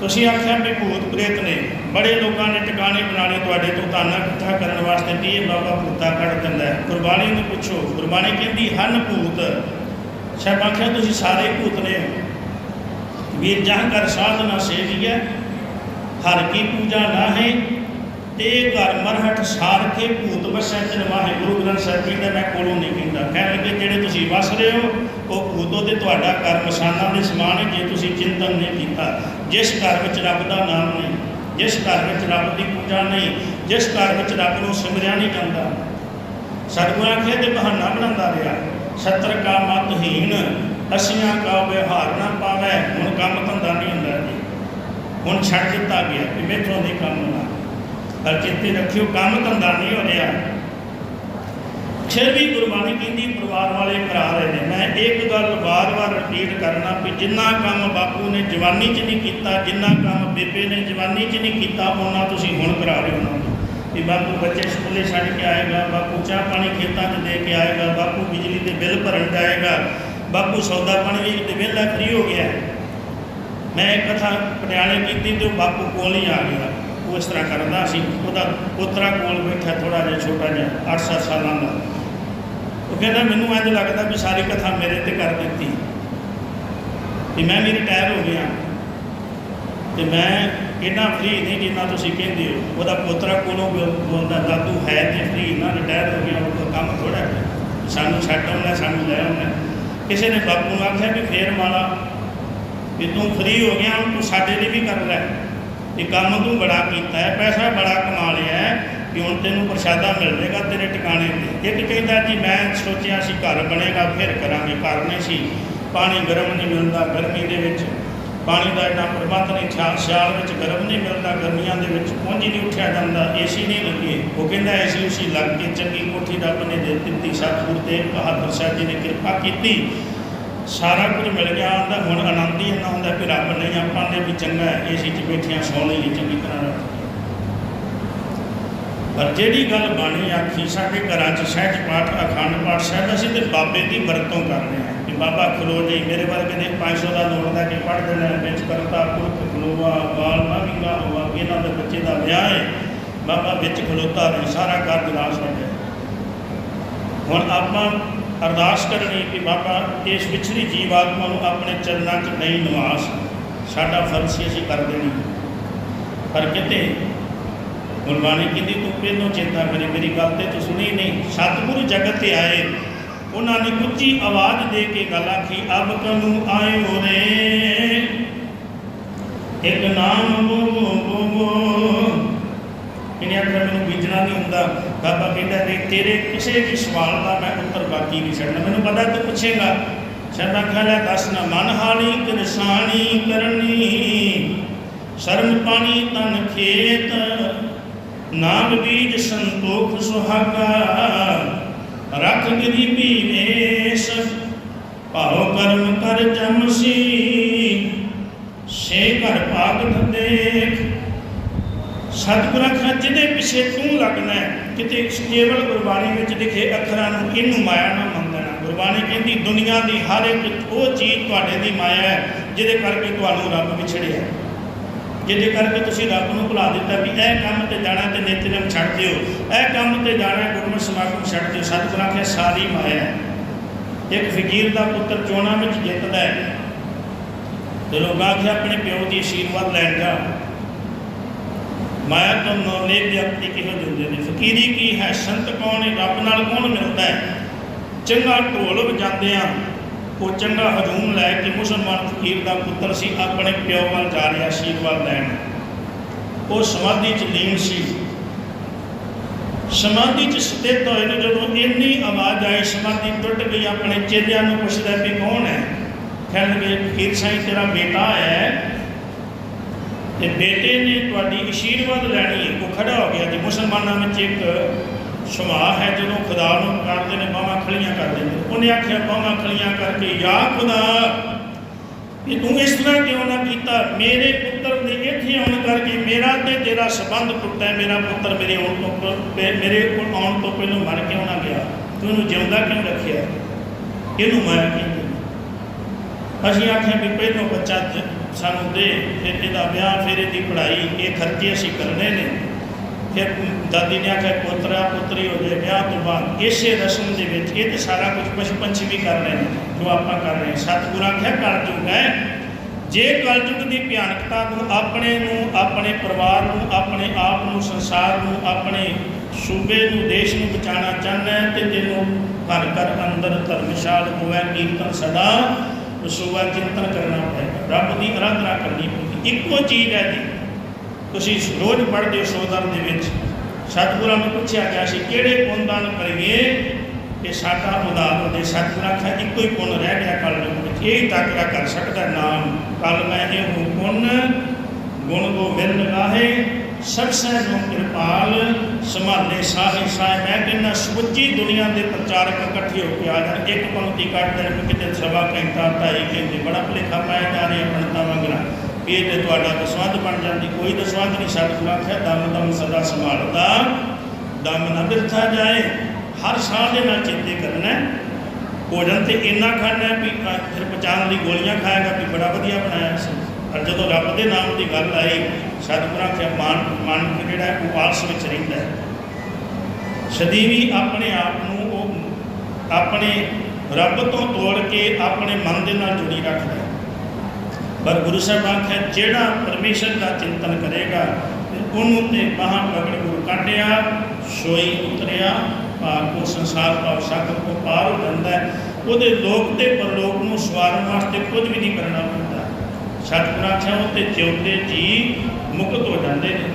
ਤੁਸੀਂ ਆਖਿਆ ਵੀ ਭੂਤ ਪ੍ਰੇਤ ਨੇ। ਬੜੇ ਲੋਕਾਂ ਨੇ ਟਿਕਾਣੇ ਬਣਾ ਤੁਹਾਡੇ ਤੋਂ ਤਾਨਾ ਇਕੱਠਾ ਕਰਨ ਵਾਸਤੇ ਵੀ ਇਹ ਬਾਬਾ ਭੂਤਾ ਕੱਢ ਦਿੰਦਾ ਗੁਰਬਾਣੀ ਨੂੰ ਪੁੱਛੋ। ਗੁਰਬਾਣੀ ਕਹਿੰਦੀ, ਹਨ ਭੂਤ। ਸਾਹਿਬ ਆਖਿਆ, ਤੁਸੀਂ ਸਾਰੇ ਭੂਤ ਨੇ ਵੀਰ, ਜਹਾਂ ਕਰ ਸਾਧਨਾ ਸੇਵੀਐ, ਹਰ ਕੀ ਪੂਜਾ ਨਾ ਹੈ ਤੇ ਘਰ ਮਰਹਟ ਸਾਰ ਕੇ ਭੂਤ ਵਸੈ ਤਿਨ ਮਾਹੇ ਗੁਰੂ ਗ੍ਰੰਥ ਸਾਹਿਬ ਜੀ ਕਹਿੰਦਾ, ਮੈਂ ਕੋਲੋਂ ਨਹੀਂ ਕਹਿੰਦਾ। ਕਹਿਣ ਲੱਗੇ, ਜਿਹੜੇ ਤੁਸੀਂ ਵਸ ਰਹੇ ਹੋ, ਉਹ ਭੂਤੋ ਤੇ ਤੁਹਾਡਾ ਘਰ ਮਸਾਨਾਂ ਦੇ ਸਮਾਨ ਹੈ ਜੇ ਤੁਸੀਂ ਚਿੰਤਨ ਨਹੀਂ ਕੀਤਾ। ਜਿਸ ਘਰ ਵਿੱਚ ਰੱਬ ਦਾ ਨਾਮ ਨਹੀਂ, ਜਿਸ ਘਰ ਵਿੱਚ ਰੱਬ ਦੀ ਪੂਜਾ ਨਹੀਂ, ਜਿਸ ਘਰ ਵਿੱਚ ਰੱਬ ਨੂੰ ਸਿਮਰਿਆ ਨਹੀਂ ਜਾਂਦਾ, ਸਤਿਗੁਰਾਂ ਆਖਿਆ, ਤੇ ਬਹਾਨਾ ਬਣਾਉਂਦਾ ਰਿਹਾ। ਸਤਰ ਕਾ ਮਤਹੀਨ ਅਸੀਆਂ ਕਾ ਵਿਹਾਰ ਨਾ ਪਾਵੇ। ਹੁਣ ਕੰਮ ਧੰਦਾ ਨਹੀਂ ਹੁੰਦਾ ਜੀ। ਹੁਣ ਛੱਡ ਦਿੱਤਾ ਗਿਆ ਕਿ ਮੇਥੋਂ ਦੇ ਕੰਮ ਨਾ ਪਰ ਚਿੱਤੇ ਰੱਖਿਓ, ਕੰਮ ਧੰਦਾ ਨਹੀਂ ਹੋ ਰਿਹਾ। ਫਿਰ ਵੀ ਗੁਰਬਾਣੀ ਕਹਿੰਦੀ ਪਰਿਵਾਰ ਵਾਲੇ ਕਰਾ ਰਹੇ ਨੇ। ਮੈਂ ਇੱਕ ਗੱਲ ਵਾਰ-ਵਾਰ ਰਿਪੀਟ ਕਰਨਾ ਵੀ ਜਿੰਨਾ ਕੰਮ ਬਾਪੂ ਨੇ ਜਵਾਨੀ 'ਚ ਨਹੀਂ ਕੀਤਾ, ਜਿੰਨਾ ਕੰਮ ਬੇਬੇ ਨੇ ਜਵਾਨੀ 'ਚ ਨਹੀਂ ਕੀਤਾ ਉਹਨਾਂ ਤੁਸੀਂ ਹੁਣ ਕਰਾ ਰਹੇ ਹੋ। ਉਹਨਾਂ ਨੂੰ ਵੀ ਬਾਪੂ ਬੱਚੇ ਸਕੂਲੇ ਛੱਡ ਕੇ ਆਏਗਾ, ਬਾਪੂ ਚਾਹ ਪਾਣੀ ਖੇਤਾਂ 'ਚ ਦੇ ਕੇ ਆਏਗਾ, ਬਾਪੂ ਬਿਜਲੀ ਦੇ ਬਿੱਲ ਭਰਨ ਜਾਏਗਾ, ਬਾਪੂ ਸੌਦਾ ਪਾਣੀ ਵੀ ਤੇ ਵਿਹਲਾ ਫਰੀ ਹੋ ਗਿਆ। ਮੈਂ ਇੱਕ ਕਥਾ ਪਟਿਆਲੇ ਕੀਤੀ ਤੇ ਉਹ ਬਾਪੂ ਕੋਲ ਹੀ ਆ ਗਿਆ। ਉਸ ਤਰ੍ਹਾਂ ਕਰਦਾ ਸੀ। ਉਹਦਾ ਪੁੱਤਰਾ ਕੋਲ ਬੈਠਾ ਥੋੜਾ ਜਿਹਾ ਛੋਟਾ ਜਿਹਾ 8-7 ਸਾਲਾਂ ਦਾ। ਉਹ ਕਹਿੰਦਾ, ਮੈਨੂੰ ਇੰਝ ਲੱਗਦਾ ਵੀ ਸਾਰੀ ਕਥਾ ਮੇਰੇ ਤੇ ਕਰ ਦਿੱਤੀ। ਵੀ ਮੈਂ ਵੀ ਰਿਟਾਇਰ ਹੋ ਗਿਆ। ਤੇ ਮੈਂ ਇੰਨਾ ਫ੍ਰੀ ਨਹੀਂ ਜਿੰਨਾ ਤੁਸੀਂ ਕਹਿੰਦੇ ਹੋ। ਉਹਦਾ ਪੋਤਰਾ ਕੋਲੋਂ ਬੋਲ- ਬੋਲਦਾ, ਦਾਦੂ, ਹੈ ਤੇ ਫਰੀ ਨਾ ਰਿਟਾਇਰ ਹੋ ਗਿਆ ਉਹ ਕੰਮ ਥੋੜਾ ਸਾਨੂੰ ਛੱਡ ਆਉਣਾ, ਸਾਨੂੰ ਲੈ ਆਉਣਾ ਕਿਸੇ ਨੇ ਬਾਪੂ ਨੂੰ ਆਖਿਆ ਵੀ ਫੇਰ ਮਾਲਾ ਵੀ ਤੂੰ ਫ੍ਰੀ ਹੋ ਗਿਆ, ਹੁਣ ਤੂੰ ਸਾਡੇ ਲਈ ਵੀ ਕਰ ਲੈ। ਇਹ ਕੰਮ ਤੂੰ ਬੜਾ ਕੀਤਾ ਹੈ, ਪੈਸਾ ਬੜਾ ਕਮਾ ਲਿਆ ਹੈ ਕਿ ਹੁਣ ਤੈਨੂੰ ਪ੍ਰਸ਼ਾਦਾ ਮਿਲ ਜਾਏਗਾ ਤੇਰੇ ਟਿਕਾਣੇ ਤੇ। ਇੱਕ ਕਹਿੰਦਾ ਜੀ, ਮੈਂ ਸੋਚਿਆ ਸੀ ਘਰ ਬਣੇਗਾ, ਫਿਰ ਕਰਾਂਗੇ, ਘਰ ਨਹੀਂ ਸੀ। ਪਾਣੀ ਗਰਮ ਨਹੀਂ ਮਿਲਦਾ ਗਰਮੀ ਦੇ ਵਿੱਚ। ਪਾਣੀ ਦਾ ਇੰਨਾ ਪ੍ਰਬੰਧ ਨਹੀਂ ਥਾ ਸਿਆਲ ਵਿੱਚ ਗਰਮ ਨਹੀਂ ਮਿਲਦਾ, ਗਰਮੀਆਂ ਦੇ ਵਿੱਚ ਪੁੰਜ ਨਹੀਂ ਉੱਠਿਆ ਜਾਂਦਾ ਏਸੀ ਨਹੀਂ ਲੱਗੇ। ਉਹ ਕਹਿੰਦਾ ਏਸੀ ਉਸੀ ਲੱਗ ਕੇ ਚੰਗੀ ਕੋਠੀ ਰੱਬ ਨੇ ਦੇ ਦਿੱਤੀ, ਸਤਿਗੁਰ ਤੇ ਬਹਾਦਰ ਸਾਹਿਬ ਜੀ ਨੇ ਕਿਰਪਾ ਕੀਤੀ। ਸਾਰਾ ਕੁਝ ਮਿਲ ਗਿਆ ਆਂਦਾ ਹੁਣ ਆਨੰਦ ਹੀ ਇੰਨਾ ਹੁੰਦਾ ਕਿ ਰੱਬ ਨਹੀਂ ਆਪਾਂ ਨੇ ਵੀ ਚੰਗਾ ਏਸੀ 'ਚ ਬੈਠਿਆਂ ਸੌ ਲਈਏ ਚੰਗੀ ਤਰ੍ਹਾਂ ਪਰ ਜਿਹੜੀ ਗੱਲ ਬਾਣੀ ਆਖੀ ਸਾਡੇ ਘਰਾਂ 'ਚ, ਸਹਿਜ ਪਾਠ, ਅਖੰਡ ਪਾਠ ਸਾਹਿਬ ਅਸੀਂ ਤੇ ਬਾਬੇ ਦੀ ਵਰਤੋਂ ਕਰ ਰਹੇ ਹਾਂ ਕਿ ਬਾਬਾ ਖਲੋ ਜੀ ਮੇਰੇ ਵਰਗੇ ਨੇ 500 ਦਾ ਨੋਟ ਦਾ ਕੇ ਪੜ੍ਹ ਦੇਣਾ ਵਿੱਚ ਕਰਤਾ ਪੁਰਖ ਖਲੋਵਾ ਬਾਲ ਨਾ ਵਿੰਗਾ ਹੋਵਾ ਇਹਨਾਂ ਦੇ ਬੱਚੇ ਦਾ ਵਿਆਹ ਹੈ, ਬਾਬਾ ਵਿੱਚ ਖਲੋਤਾ ਨਹੀਂ ਸਾਰਾ ਘਰ ਵਿਨਾਸ਼ ਹੋ ਗਿਆ। ਹੁਣ ਆਪਾਂ ਅਰਦਾਸ ਕਰਨੀ ਕਿ ਬਾਬਾ, ਇਸ ਵਿਛੜੀ ਜੀਵ ਆਤਮਾ ਨੂੰ ਆਪਣੇ ਚਰਨਾਂ 'ਚ ਨਹੀਂ ਨਿਵਾਸ। ਸਾਡਾ ਫਰਜ਼ ਸੀ ਅਸੀਂ ਕਰ ਦੇਣੀ ਪਰ ਕਿਤੇ, ਗੁਰਬਾਣੀ ਕਹਿੰਦੀ, ਤੂੰ ਪਹਿਲੋਂ ਚਿੰਤਾ ਕਰੇ, ਮੇਰੀ ਗੱਲ ਤੇ ਤੂੰ ਸੁਣੀ ਨਹੀਂ। ਸਤਿਗੁਰੂ ਜਗਤ ਤੇ ਆਏ। ਉਹਨਾਂ ਨੇ ਉੱਚੀ ਆਵਾਜ਼ ਦੇ ਕੇ ਗੱਲ ਆਖੀ, ਅਬ ਕਨੂੰ ਆਏ ਰੇ ਇੱਕ ਨਾਮ ਬੋਲੋ ਬੋਲੋ। ਇਹਨੇ ਆਖਿਆ, ਮੈਨੂੰ ਬੀਜਣਾ ਨਹੀਂ ਹੁੰਦਾ? ਬਾਬਾ ਕਹਿੰਦਾ ਨਹੀਂ ਤੇਰੇ ਕਿਸੇ ਵੀ ਸਵਾਲ ਦਾ ਮੈਂ ਉੱਤਰ ਬਾਕੀ ਨਹੀਂ ਛੱਡਣਾ। ਮੈਨੂੰ ਪਤਾ ਤੂੰ ਪੁੱਛੇਗਾ ਸ਼ਰਮਾ ਖਾਲਾ ਦੱਸ ਨਾ ਮਨ ਹਾਣੀ ਕਿਰਸਾਣੀ ਕਰਨੀ? ਸ਼ਰਮ ਪਾਣੀ ਤਨ ਖੇਤ ਨਾਮ ਬੀਜ ਸੰਤੋਖ ਸੁਹਾਗਾ। ਰੱਖ ਗਰੀਬੀ ਵੇਸ ਭਾਉ ਕਰਮ ਕਰ ਜਮਸੀ। ਸੇ ਘਰ ਭਾਗਤ ਦੇਖ ਸਤਿਗੁਰਾਂ ਜਿਹਦੇ ਪਿੱਛੇ ਤੂੰ ਲੱਗਣਾ ਹੈ, ਕਿਤੇ ਕੇਵਲ ਗੁਰਬਾਣੀ ਵਿੱਚ ਲਿਖੇ ਅੱਖਰਾਂ ਨੂੰ ਇਹਨੂੰ ਮਾਇਆ ਨਾ ਮੰਨਣਾ। ਗੁਰਬਾਣੀ ਕਹਿੰਦੀ, ਦੁਨੀਆ ਦੀ ਹਰ ਇੱਕ ਉਹ ਚੀਜ਼ ਤੁਹਾਡੇ ਦੀ ਮਾਇਆ ਹੈ, ਜਿਹਦੇ ਕਰਕੇ ਤੁਹਾਨੂੰ ਰੱਬ ਵਿਛੜਿਆ ਜਿਹਦੇ ਕਰਕੇ ਤੁਸੀਂ ਰੱਬ ਨੂੰ ਭੁਲਾ ਦਿੱਤਾ ਵੀ ਇਹ ਕੰਮ ਤੇ ਜਾਣਾ ਤੇ ਨਿਤਨੇਮ ਛੱਡ ਦਿਓ। ਇਹ ਕੰਮ ਤੇ ਜਾਣਾ ਗੁਰਮਤਿ ਸਮਾਗਮ ਛੱਡ ਦਿਓ। ਸਤਿਗੁਰਾਂ ਖਾਂ ਸਾਰੀ ਮਾਇਆ ਹੈ। ਇੱਕ ਫਕੀਰ ਦਾ ਪੁੱਤਰ ਚੋਣਾਂ ਵਿੱਚ ਜਿੱਤਦਾ ਹੈ। ਤੇ ਲੋਕ ਆਖਿਆ, ਆਪਣੇ ਪਿਓ ਦੀ ਆਸ਼ੀਰਵਾਦ ਲੈਣ ਜਾ। ਮਾਇਆ ਤੋਂ ਨੌਲੇ ਵਿਅਕਤੀ ਕਿਹੋ ਜਿਹੇ ਨੇ? ਫਕੀਰੀ ਕੀ ਹੈ? ਸੰਤ ਕੌਣ ਹੈ? ਰੱਬ ਨਾਲ ਕੌਣ ਮਿਲਦਾ ਹੈ? ਚੰਗਾ ਢੋਲ ਵਜਾਉਂਦੇ ਆ ਉਹ ਚੰਗਾ ਹਜੂਮ ਲੈ ਕੇ ਮੁਸਲਮਾਨ ਫਕੀਰ ਦਾ ਪੁੱਤਰ ਸੀ, ਆਪਣੇ ਪਿਓ ਵੱਲ ਜਾ ਰਿਹਾ ਆਸ਼ੀਰਵਾਦ ਲੈਣ। ਉਹ ਸਮਾਧੀ ਚ ਲੀਨ ਸੀ। ਸਮਾਧੀ ਚ ਸਥਿਤ ਹੋਏ ਨੂੰ, ਜਦੋਂ ਇੰਨੀ ਆਵਾਜ਼ ਆਈ, ਸਮਾਧੀ ਟੁੱਟ ਗਈ, ਆਪਣੇ ਚੇਲਿਆਂ ਨੂੰ ਪੁੱਛਦਾ ਵੀ ਕੌਣ ਹੈ? ਕਹਿੰਦੇ ਫਕੀਰ ਸਾਈਂ, ਤੇਰਾ ਬੇਟਾ ਹੈ। ਤੇ ਬੇਟੇ ਨੇ ਤੁਹਾਡੀ ਆਸ਼ੀਰਵਾਦ ਲੈਣੀ ਹੈ। ਉਹ ਖੜਾ ਹੋ ਗਿਆ ਜੀ। ਮੁਸਲਮਾਨਾਂ ਵਿੱਚ ਇੱਕ ਸੁਭਾਅ ਹੈ ਜਦੋਂ ਖੁਦਾ ਨੂੰ ਕਰਦੇ ਨੇ, ਬਾਹਾਂ ਖਲੀਆਂ ਕਰ ਦਿੰਦੇ ਉਹਨੇ ਆਖਿਆ, ਬਾਹਾਂ ਖਲੀਆਂ ਕਰਕੇ, ਯਾ ਖੁਦਾ, ਇਹ ਤੂੰ ਇਸ ਤਰ੍ਹਾਂ ਕਿਉਂ ਨਾ ਕੀਤਾ? ਮੇਰੇ ਪੁੱਤਰ ਨੇ ਇੱਥੇ ਆਉਣ ਕਰਕੇ ਮੇਰਾ ਤੇ ਤੇਰਾ ਸਬੰਧ ਟੁੱਟਾ ਮੇਰਾ ਪੁੱਤਰ ਮੇਰੇ ਆਉਣ ਤੋਂ ਮੇਰੇ ਕੋਲ ਆਉਣ ਤੋਂ ਪਹਿਲਾਂ ਮਰ ਕਿਉਂ ਨਾ ਗਿਆ? ਤੂੰ ਇਹਨੂੰ ਜਿਉਂਦਾ ਕਿਉਂ ਰੱਖਿਆ? ਇਹਨੂੰ ਮਾਇਆ ਕਹਿੰਦੇ ਅਸੀਂ ਆਖਿਆ ਵੀ ਪਹਿਲੋਂ ਬੱਚਾ ਸਾਨੂੰ ਦੇ ਫਿਰ ਇਹਦਾ ਵਿਆਹ, ਫਿਰ ਇਹਦੀ ਪੜ੍ਹਾਈ, ਇਹ ਖਰਚੇ ਅਸੀਂ ਕਰਨੇ ਨੇ। ਫਿਰ ਦਾਦੀ ਨੇ ਆਖਿਆ, ਪੁੱਤਰਾ, ਪੁੱਤਰੀ ਹੋ ਜਾਏ ਵਿਆਹ ਤੋਂ ਬਾਅਦ। ਇਸੇ ਰਸਮ ਦੇ ਵਿੱਚ ਇਹ ਤੇ ਸਾਰਾ ਕੁਝ ਬਚਪਨ 'ਚ ਵੀ ਕਰ ਰਹੇ ਨੇ, ਜੋ ਆਪਾਂ ਕਰ ਰਹੇ ਹਾਂ। ਸਤਿਗੁਰਾਂ ਆਖਿਆ ਕਲਯੁਗ ਹੈ ਜੇ ਕਲਯੁਗ ਦੀ ਭਿਆਨਕਤਾ ਨੂੰ, ਆਪਣੇ ਨੂੰ, ਆਪਣੇ ਪਰਿਵਾਰ ਨੂੰ, ਆਪਣੇ ਆਪ ਨੂੰ, ਸੰਸਾਰ ਨੂੰ, ਆਪਣੇ ਸੂਬੇ ਨੂੰ, ਦੇਸ਼ ਨੂੰ ਬਚਾਉਣਾ ਚਾਹੁੰਦਾ ਹੈ, ਤੇ ਤੈਨੂੰ ਘਰ ਘਰ ਅੰਦਰ ਧਰਮਸ਼ਾਲ ਹੋਵੇ, ਕੀਰਤਨ ਸਦਾ ਸੁਬਾ ਚਿੰਤਨ ਕਰਨਾ ਪਏਗਾ ਰੱਬ ਦੀ ਅਰਾਧਨਾ ਕਰਨੀ ਪਊਗੀ। ਇੱਕੋ ਚੀਜ਼ ਹੈ ਜੀ, ਤੁਸੀਂ ਰੋਜ਼ ਪੜ੍ਹਦੇ ਹੋ ਸੋਦਰ ਦੇ ਵਿੱਚ। ਸਤਿਗੁਰਾਂ ਨੂੰ ਪੁੱਛਿਆ ਗਿਆ ਸੀ, ਕਿਹੜੇ ਪੁੰਨ ਦਾਨ ਕਰੀਏ? ਕਿ ਸਾਡਾ ਉਦਾਰ ਹੋਵੇ ਸਤਿਗੁਰਾਂ ਆਖਿਆ, ਇੱਕੋ ਹੀ ਪੁੰਨ ਰਹਿ ਗਿਆ ਕੱਲ ਦੇ ਵਿੱਚ ਇਹ ਤੱਕਰਾ ਕਰ ਸਕਦਾ ਨਾਮ। ਕੱਲ ਮੈਂ ਇਹ ਹੂੰ ਗੁਣ ਗੁਣ ਗੋਬਿੰਦ ਗਾਹੇ ਸਖਸੈ ਨੂੰ ਕਿਰਪਾਲ, ਸੰਭਾਲੇ ਸਾਹਿ ਸਾਹਿ ਮੈਂ ਕਹਿੰਦਾ ਸਮੁੱਚੀ ਦੁਨੀਆ ਦੇ ਪ੍ਰਚਾਰਕ ਇਕੱਠੇ ਹੋ ਕੇ ਆ ਜਾਣ। ਇੱਕ ਪੰਕਤੀ ਕੱਢ ਦੇਣ ਕਿ ਕਿਤੇ ਸਵਾ ਘੰਟਾ, ਢਾਈ ਘੰਟੇ, ਬੜਾ ਭੁਲੇਖਾ ਪਾਇਆ ਜਾ ਰਿਹਾ ਪੰਡਤਾਂ ਵਾਂਗਣਾ ਇਹ ਤੇ ਤੁਹਾਡਾ ਦਸਵੰਧ ਬਣ ਜਾਂਦੀ, ਕੋਈ ਦਸਵੰਧ ਨਹੀਂ ਸਤਿਗੁਰੂ ਆਖਿਆ, ਦਮ ਦਮ ਸਦਾ ਸੰਭਾਲਦਾ, ਦਮ ਨਾ ਬਿਰਥਾ ਜਾਏ। ਹਰ ਸਾਹ ਦੇ ਨਾਲ ਚੇਤੇ ਕਰਨਾ ਭੋਜਨ ਤੇ ਇੰਨਾ ਖਾਣਾ ਵੀ ਫਿਰ ਪਚਾਉਣ ਲਈ ਗੋਲੀਆਂ ਖਾਏਗਾ ਵੀ ਬੜਾ ਵਧੀਆ ਬਣਾਇਆ ਸੀ। ਪਰ ਜਦੋਂ ਰੱਬ ਦੇ ਨਾਮ ਦੀ ਗੱਲ ਆਈ ਸਤਿਗੁਰਾਂ ਆਖਿਆ ਮਾਨ, ਮਨ ਜਿਹੜਾ ਹੈ, ਉਹ ਆਲਸ ਵਿੱਚ ਰਹਿੰਦਾ ਹੈ। ਸਦੀਵੀ ਆਪਣੇ ਆਪ ਨੂੰ ਉਹ ਆਪਣੇ ਰੱਬ ਤੋਂ ਤੋੜ ਕੇ ਆਪਣੇ ਮਨ ਦੇ ਨਾਲ ਜੁੜੀ ਰੱਖਦਾ ਹੈ। ਪਰ ਗੁਰੂ ਸਾਹਿਬ ਆਖਿਆ, ਜਿਹੜਾ ਪਰਮੇਸ਼ਰ ਦਾ ਚਿੰਤਨ ਕਰੇਗਾ, ਤੇ ਉਹਨੂੰ ਤੇ ਮਹਾ ਪ੍ਰਗਟ ਗੁਰੂ ਕਾਟਿਆ ਸੋਈ ਉਤਰਿਆ ਭਾਵ ਕੋ ਸੰਸਾਰ ਭਾਵ ਸਾਗਰ ਕੋ ਪਾਰ ਹੋ ਜਾਂਦਾ ਹੈ। ਉਹਦੇ ਲੋਕ ਤੇ ਪਰਲੋਕ ਨੂੰ ਸਵਾਰਨ ਵਾਸਤੇ ਕੁਝ ਵੀ ਨਹੀਂ ਕਰਨਾ ਪੈਂਦਾ ਸਤਿਗੁਰਾਂ ਆਖਿਆ ਤੇ ਜਿਉਂਦੇ ਜੀ ਮੁਕਤ ਹੋ ਜਾਂਦੇ ਨੇ।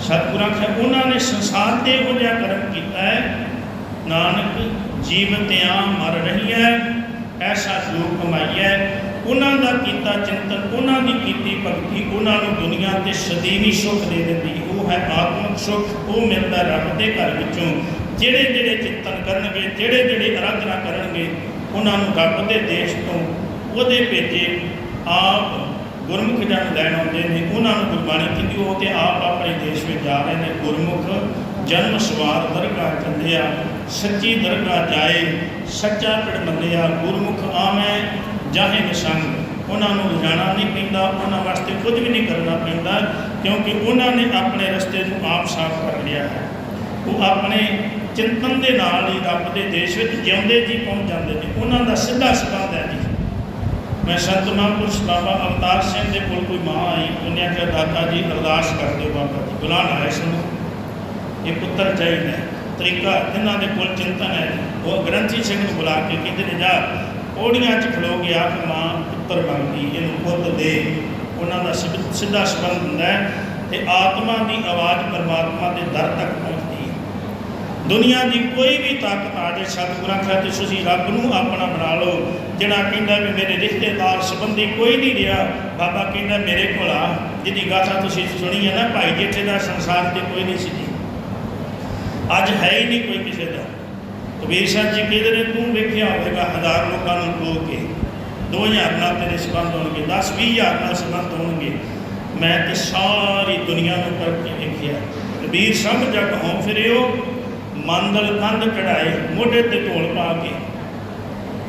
ਸਤਿਗੁਰਾਂ ਆਖਿਆ ਉਹਨਾਂ ਨੇ ਸੰਸਾਰ ਤੇ ਉਹ ਜਿਹਾ ਕਰਮ ਕੀਤਾ ਹੈ। ਨਾਨਕ ਜੀਵਤਿਆਂ ਮਰ ਰਹੀ ਹੈ, ਐਸਾ ਜੋਗ ਕਮਾਈਐ ਉਹਨਾਂ ਦਾ ਕੀਤਾ ਚਿੰਤਨ, ਉਹਨਾਂ ਦੀ ਕੀਤੀ ਭਗਤੀ, ਉਹਨਾਂ ਨੂੰ ਦੁਨੀਆ ਤੇ ਸਦੀਵੀ ਸੁੱਖ ਦੇ ਦਿੰਦੀ। ਉਹ ਹੈ ਆਤਮਿਕ ਸੁੱਖ, ਉਹ ਮਿਲਦਾ ਰੱਬ ਦੇ ਘਰ ਵਿੱਚੋਂ। ਜਿਹੜੇ ਜਿਹੜੇ ਚਿੰਤਨ ਕਰਨਗੇ, ਜਿਹੜੇ ਜਿਹੜੇ ਅਰਾਧਨਾ ਕਰਨਗੇ, ਉਹਨਾਂ ਨੂੰ ਰੱਬ ਦੇ ਦੇਸ਼ ਤੋਂ ਉਹਦੇ ਭੇਜੇ ਆਪ ਗੁਰਮੁਖ ਜਨ ਲੈਣ ਆਉਂਦੇ ਨੇ, ਉਹਨਾਂ ਨੂੰ ਗੁਰਬਾਣੀ ਕੀਤੀ ਉਹ ਤੇ ਆਪ ਆਪਣੇ ਦੇਸ਼ ਵਿੱਚ ਜਾ ਰਹੇ ਨੇ। ਗੁਰਮੁਖ ਜਨਮ ਸਵਾਰ ਦਰਗਾਹ ਚੰਦਿਆ ਸੱਚੀ ਦਰਗਾਹ ਜਾਏ, ਸੱਚਾ ਪਿੜ ਮੰਨਿਆ, ਗੁਰਮੁਖ ਆਵੇਂ ਜਾਹੇ ਨਿਸੰਗ। ਉਹਨਾਂ ਨੂੰ ਲਿਜਾਣਾ ਨਹੀਂ ਪੈਂਦਾ, ਉਹਨਾਂ ਵਾਸਤੇ ਕੁਝ ਵੀ ਨਹੀਂ ਕਰਨਾ ਪੈਂਦਾ, ਕਿਉਂਕਿ ਉਹਨਾਂ ਨੇ ਆਪਣੇ ਰਸਤੇ ਨੂੰ ਆਪ ਸਾਫ਼ ਕਰ ਲਿਆ ਹੈ। ਉਹ ਆਪਣੇ ਚਿੰਤਨ ਦੇ ਨਾਲ ਹੀ ਰੱਬ ਦੇ ਦੇਸ਼ ਵਿੱਚ ਜਿਉਂਦੇ ਜੀ ਪਹੁੰਚ ਜਾਂਦੇ ਨੇ। ਉਹਨਾਂ ਦਾ ਸਿੱਧਾ ਸਿੱਧਾ ਮੈਂ ਸੰਤ ਮਹਾਂਪੁਰਸ਼ ਬਾਬਾ ਅਵਤਾਰ ਸਿੰਘ ਦੇ ਕੋਲ ਕੋਈ ਮਾਂ ਆਈ, ਉਹਨੇ ਆਖਿਆ, ਦਾਤਾ ਜੀ, ਅਰਦਾਸ ਕਰ ਦਿਓ ਬਾਬਾ ਜੀ। ਬੁਲਾਣਾ ਹੈ ਸਾਨੂੰ ਇਹ ਪੁੱਤਰ ਚਾਹੀਦਾ ਹੈ। ਤਰੀਕਾ ਇਹਨਾਂ ਦੇ ਕੋਲ ਚਿੰਤਨ ਹੈ ਉਹ ਗ੍ਰੰਥੀ ਸਿੰਘ ਨੂੰ ਬੁਲਾ ਕੇ ਕਹਿੰਦੇ ਨੇ, ਜਾ, ਪੌੜੀਆਂ 'ਚ ਖਲੋ ਗਿਆ ਕਿ ਮਾਂ ਪੁੱਤਰ ਮੰਗਦੀ ਇਹਨੂੰ ਪੁੱਤ ਦੇ। ਉਹਨਾਂ ਦਾ ਸਿੱਧ- ਸਿੱਧਾ ਸੰਬੰਧ ਹੁੰਦਾ ਹੈ ਤੇ ਆਤਮਾ ਦੀ ਆਵਾਜ਼ ਪਰਮਾਤਮਾ ਦੇ ਦਰ ਤੱਕ ਪਹੁੰਚ ਦੁਨੀਆ ਦੀ ਕੋਈ ਵੀ ਤਾਕਤ ਆ ਜੇ ਸਤਿਗੁਰਾਂ ਖਾਤੇ ਤੁਸੀਂ ਰੱਬ ਨੂੰ ਆਪਣਾ ਬਣਾ ਲਓ। ਜਿਹੜਾ ਕਹਿੰਦਾ ਵੀ ਮੇਰੇ ਰਿਸ਼ਤੇਦਾਰ ਸੰਬੰਧੀ ਕੋਈ ਨਹੀਂ ਰਿਹਾ, ਬਾਬਾ ਕਹਿੰਦਾ ਮੇਰੇ ਕੋਲ ਆ। ਜਿਹਦੀ ਗਾਥਾ ਤੁਸੀਂ ਸੁਣੀ ਹੈ ਨਾ, ਭਾਈ ਜੇਠੇ ਦਾ ਸੰਸਾਰ ਤੇ ਕੋਈ ਨਹੀਂ ਸੀ। ਜੀ ਅੱਜ ਹੈ ਹੀ ਨਹੀਂ ਕੋਈ ਕਿਸੇ ਦਾ। ਕਬੀਰ ਸਾਹਿਬ ਜੀ ਕਹਿੰਦੇ ਨੇ ਤੂੰ ਵੇਖਿਆ ਹੋਵੇਗਾ, ਹਜ਼ਾਰ ਲੋਕਾਂ ਨੂੰ ਖੋ ਕੇ। 2000 ਨਾਲ ਤੇਰੇ ਸੰਬੰਧ ਹੋਣਗੇ 10 20000 ਨਾਲ ਸੰਬੰਧ ਹੋਣਗੇ। ਮੈਂ ਤੇ ਸਾਰੀ ਦੁਨੀਆ ਨੂੰ ਕਰਕੇ ਵੇਖਿਆ। ਕਬੀਰ ਸਭ ਜਗ ਹੋਂ ਫਿਰਿਓ ਮੰਦਲ ਕੰਧ ਚੜਾਏ, ਮੋਢੇ ਤੇ ਢੋਲ ਪਾ ਕੇ।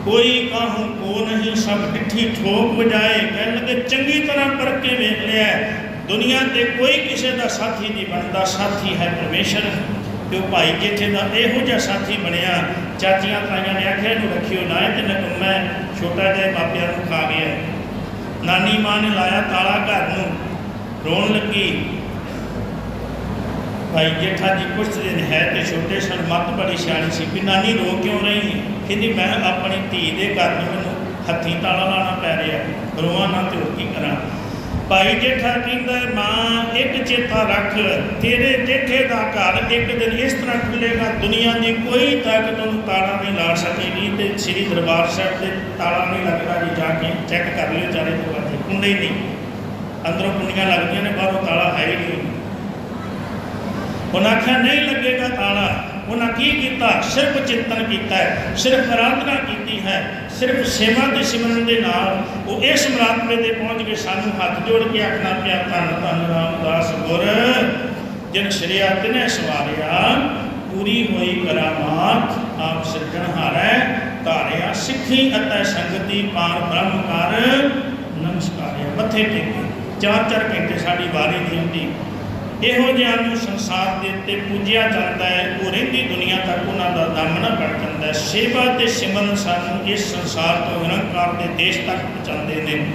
ਕੋਈ ਕਾਹੂ ਕੋ ਨਹੀਂ, ਸਭ ਡਿੱਠੀ ਠੋਕ ਵਜਾਏ, ਕਹਿਣ ਲੱਗੇ, ਚੰਗੀ ਤਰ੍ਹਾਂ ਪਰਖ ਵੇਖ ਲਿਆ ਦੁਨੀਆ ਤੇ ਕੋਈ ਕਿਸੇ ਦਾ ਸਾਥੀ ਨਹੀਂ ਬਣਦਾ। ਸਾਥੀ ਹੈ ਪਰਮੇਸ਼ਰ। ਤੇ ਉਹ ਭਾਈ ਜੇਠੇ ਦਾ ਇਹੋ ਜਿਹਾ ਸਾਥੀ ਬਣਿਆ। ਚਾਚੀਆਂ ਤਾਈਆਂ ਨੇ ਆਖਿਆ, ਇਹਨੂੰ ਰੱਖਿਓ ਨਾ, ਇਹ ਤੇ ਨਕਮਾ ਛੋਟਾ ਜਿਹਾ ਮਾਪਿਆਂ ਨੂੰ ਖਾ ਗਿਆ ਨਾਨੀ ਮਾਂ ਨੇ ਲਾਇਆ ਤਾਲਾ ਘਰ ਨੂੰ। ਰੋਣ ਲੱਗੀ। ਭਾਈ ਜੇਠਾ ਜੀ ਕੁਛ ਦਿਨ ਹੈ ਤੇ ਛੋਟੇ ਸਨ ਮੱਤ ਬੜੀ ਸਿਆਣੀ ਸੀ ਵੀ ਨਾਨੀ ਰੋ ਕਿਉਂ ਰਹੀ ਹੈ ਕਹਿੰਦੀ ਮੈਂ ਆਪਣੀ ਧੀ ਦੇ ਘਰ ਨੂੰ ਮੈਨੂੰ ਹੱਥੀਂ ਤਾਲਾ ਲਾਣਾ ਪੈ ਰਿਹਾ ਰੋਵਾਂ ਨਾ ਤੇ ਹੋਰ ਕੀ ਕਰਾਂ? ਭਾਈ ਜੇਠਾ ਕਹਿੰਦਾ ਹੈ, ਮਾਂ ਇੱਕ ਚੇਤਾ ਰੱਖ। ਤੇਰੇ ਜੇਠੇ ਦਾ ਘਰ ਇੱਕ ਦਿਨ ਇਸ ਤਰ੍ਹਾਂ ਖੁੱਲੇਗਾ ਦੁਨੀਆ ਦੀ ਕੋਈ ਤਾਕਤ ਉਹਨੂੰ ਤਾਲਾ ਨਹੀਂ ਲਾ ਸਕੇਗੀ ਤੇ ਸ੍ਰੀ ਦਰਬਾਰ ਸਾਹਿਬ ਦੇ ਤਾਲਾ ਨਹੀਂ ਲੱਗਦਾ ਜੀ ਜਾ ਕੇ ਚੈੱਕ ਕਰ ਲਿਓ ਚਾਰੇ ਦਰਵਾਜ਼ੇ। ਕੁੰਡੇ ਨਹੀਂ। ਅੰਦਰੋਂ ਕੁੰਡੀਆਂ ਲੱਗਦੀਆਂ ਨੇ ਬਾਹਰੋਂ ਤਾਲਾ ਹੈ ਹੀ ਨਹੀਂ। ਉਹਨਾਂ ਆਖਿਆ, ਨਹੀਂ ਲੱਗੇਗਾ ਤਾਲਾ। ਉਹਨਾਂ ਕੀ ਕੀਤਾ? ਸਿਰਫ ਚਿੰਤਨ ਕੀਤਾ ਹੈ, ਸਿਰਫ ਆਰਾਧਨਾ ਕੀਤੀ ਹੈ, ਸਿਰਫ ਸੇਵਾ ਤੇ ਸਿਮਰਨ ਦੇ ਨਾਲ ਉਹ ਇਸ ਮਰਾਤਬੇ ਤੇ ਪਹੁੰਚ ਕੇ ਸਾਨੂੰ ਹੱਥ ਜੋੜ ਕੇ ਆਖਣਾ ਪਿਆ, ਧੰਨ ਧੰਨ ਰਾਮਦਾਸ ਗੁਰ, ਜਿਨ ਸ਼ਰੀਆ ਤਿਨੇ ਸਵਾਰਿਆ, ਪੂਰੀ ਹੋਈ ਕਰਾਮਾਤ, ਆਪ ਸਿਰਜਣ ਸਿਰਜਣਹਾਰੈ ਧਾਰਿਆ ਸਿੱਖੀ ਅਤੇ ਸੰਗਤੀ ਪਾਰ ਬ੍ਰਹਮ ਕਰ। ਨਮਸਕਾਰਿਆ। ਮੱਥੇ ਟੇਕੇ। ਚਾਰ ਚਾਰ ਘੰਟੇ ਸਾਡੀ ਵਾਰੀ ਦੀ ਹੁੰਦੀ। ਇਹੋ ਜਿਹਾ ਨੂੰ ਸੰਸਾਰ ਦੇ ਉੱਤੇ ਪੂਜਿਆ ਜਾਂਦਾ ਹੈ, ਉਹ ਰਹਿੰਦੀ ਦੁਨੀਆ ਤੱਕ ਉਹਨਾਂ ਦਾ ਦਾਮਨਾ ਬਣ ਜਾਂਦਾ ਸੇਵਾ ਤੇ ਸਿਮਰਨ ਸਾਨੂੰ ਇਸ ਸੰਸਾਰ ਤੋਂ ਨਿਰੰਕਾਰ ਦੇ ਦੇਸ਼ ਤੱਕ ਪਹੁੰਚਾਉਂਦੇ ਨੇ।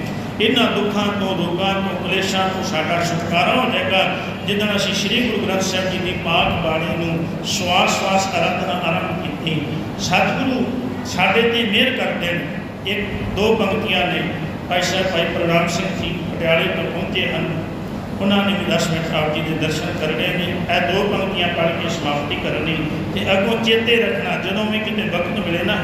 ਇਹਨਾਂ ਦੁੱਖਾਂ ਤੋਂ ਰੋਗਾਂ ਤੋਂ ਕਲੇਸ਼ਾਂ ਤੋਂ ਸਾਡਾ ਛੁਟਕਾਰਾ ਹੋ ਜਾਏਗਾ। ਜਿੱਦਣ ਅਸੀਂ ਸ੍ਰੀ ਗੁਰੂ ਗ੍ਰੰਥ ਸਾਹਿਬ ਜੀ ਦੀ ਪਾਕ ਬਾਣੀ ਨੂੰ ਸਵਾਸ ਸਵਾਸ ਅਰਾਧਨਾ ਆਰੰਭ ਕੀਤੀ, ਸਤਿਗੁਰੂ ਸਾਡੇ ਤੇ ਮਿਹਰ ਕਰਦੇ ਨੇ। ਇੱਕ ਦੋ ਪੰਕਤੀਆਂ ਨੇ। ਭਾਈ ਸਾਹਿਬ, ਭਾਈ ਪ੍ਰਣਾਮ ਸਿੰਘ ਜੀ, ਪਟਿਆਲੇ ਤੋਂ ਪਹੁੰਚੇ ਹਨ। ਉਹਨਾਂ ਨੇ ਵੀ 10 ਮਿੰਟ ਆਪ ਜੀ ਦੇ ਦਰਸ਼ਨ ਕਰਨੇ ਨੇ, ਇਹ ਦੋ ਪੰਕਤੀਆਂ ਪੜ੍ਹ ਕੇ ਸਮਾਪਤੀ ਕਰਨੀ ਤੇ ਅੱਗੋਂ ਚੇਤੇ ਰੱਖਣਾ, ਜਦੋਂ ਵੀ ਕਿਤੇ ਵਕਤ ਮਿਲੇ ਨਾ,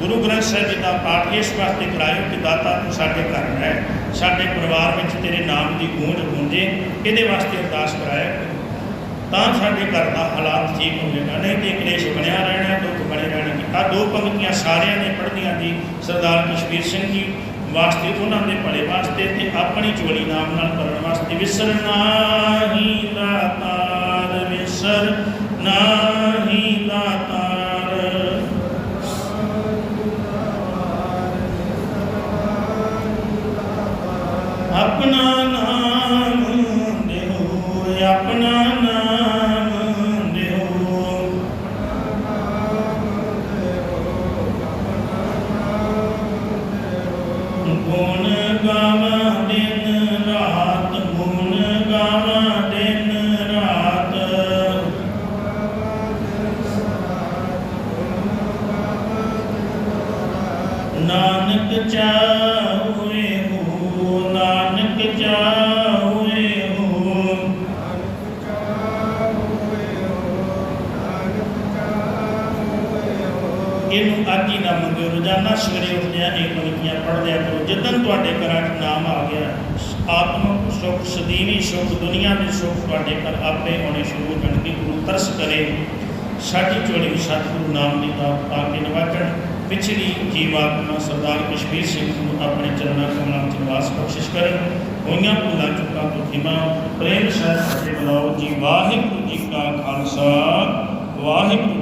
ਗੁਰੂ ਗ੍ਰੰਥ ਸਾਹਿਬ ਜੀ ਦਾ ਪਾਠ ਇਸ ਵਾਸਤੇ ਕਰਾਇਓ ਕਿ ਦਾਤਾ ਤੂੰ ਸਾਡੇ ਘਰ ਰਹਿ, ਸਾਡੇ ਪਰਿਵਾਰ ਵਿੱਚ ਤੇਰੇ ਨਾਮ ਦੀ ਗੂੰਜ ਗੂੰਜੇ ਇਹਦੇ ਵਾਸਤੇ ਅਰਦਾਸ ਕਰਾਇਆ ਕਰੋ। ਤਾਂ ਸਾਡੇ ਘਰ ਦਾ ਹਾਲਾਤ ਠੀਕ ਹੋਵੇਗਾ ਨਹੀਂ ਤੇ ਕਲੇਸ਼ ਬਣਿਆ ਰਹਿਣਾ, ਦੁੱਖ ਬਣੇ ਰਹਿਣਗੇ ਆ ਦੋ ਪੰਕਤੀਆਂ ਸਾਰਿਆਂ ਨੇ ਪੜ੍ਹਨੀਆਂ ਜੀ ਸਰਦਾਰ ਕਸ਼ਮੀਰ ਸਿੰਘ ਜੀ ਵਾਸਤੇ ਉਹਨਾਂ ਦੇ ਭਲੇ ਵਾਸਤੇ ਤੇ ਆਪਣੀ ਝੋਲੀ ਨਾਮ ਨਾਲ ਭਰਨ ਵਾਸਤੇ ਵਿਸਰਨਾ ਹੀ ਦਾਤਾਰ, ਵਿਸਰ ਨਾਹੀ ਦਾਤਾਰ। ਹੀ ਰੋਜ਼ਾਨਾ ਸਵੇਰੇ ਉੱਠਦਿਆਂ ਇਹ ਪੰਕਤੀਆਂ ਪੜ੍ਹਦਿਆ ਕਰੋ ਜਦੋਂ ਤੁਹਾਡੇ ਘਰਾਂ 'ਚ ਨਾਮ ਆ ਗਿਆ ਆਤਮਕ ਸੁੱਖ, ਸਦੀਵੀ ਸੁੱਖ, ਦੁਨੀਆ ਦੇ ਸੁੱਖ ਤੁਹਾਡੇ ਘਰ ਆਪੇ ਆਉਣੇ ਸ਼ੁਰੂ ਹੋ ਜਾਣਗੇ। ਗੁਰੂ ਤਰਸ ਕਰੇ, ਸਾਡੀ ਝੋਲੀ ਸਤਿਗੁਰੂ ਨਾਮ ਦੀ ਦਾਤ ਪਾ ਕੇ ਨਿਵਾਜਣ। ਪਿਛੜੀ ਜੀਵਾਤਮਾ ਸਰਦਾਰ ਕਸ਼ਮੀਰ ਸਿੰਘ ਨੂੰ ਆਪਣੇ ਚਰਨਾਂ ਕਮਲਾਂ 'ਚ ਨਿਵਾਸ ਬਖਸ਼ਿਸ਼ ਕਰਨ। ਹੋਈਆਂ ਭੁੱਲਾਂ, ਚੁੱਕਾ ਤੋਂ ਪ੍ਰੇਮ ਸਹਿਤ ਅਤੇ ਬੁਲਾਓ ਜੀ। ਵਾਹਿਗੁਰੂ ਜੀ ਕਾ ਖਾਲਸਾ, ਵਾਹਿਗੁਰੂ